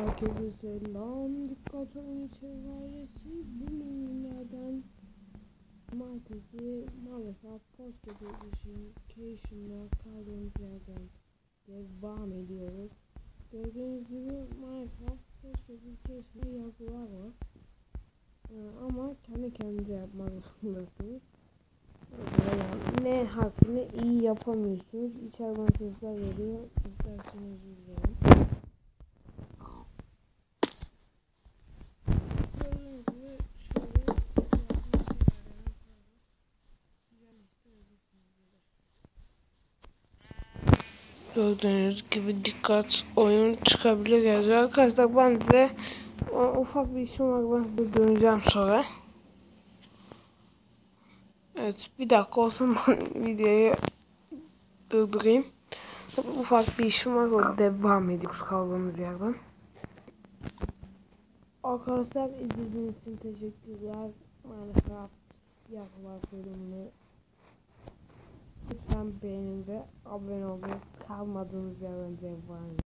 Herkese selam. Dikkat olun çevresi. Bugün günlerden Cumartesi maalesef Post Education'la kaldığımız yerden devam ediyoruz. Gördüğünüz gibi maalesef Post Education'da yazılar var. Ee, ama kendi kendinize yapmak zorundasınız. Mesela yani N harfini iyi yapamıyorsunuz. İçeriden sesler geliyor. Sesler için Gördüğünüz gibi dikkat oyun çıkabilir yazıyor. Arkadaşlar ben size o- ufak bir işim var ben size döneceğim sonra. Evet bir dakika olsun ben videoyu durdurayım. Ufak bir işim var o devam ediyoruz kaldığımız yerden. Arkadaşlar izlediğiniz için teşekkürler. Minecraft siyahlar bölümünü lütfen beğenin ve abone olun. Kalmadığınız yerden devam.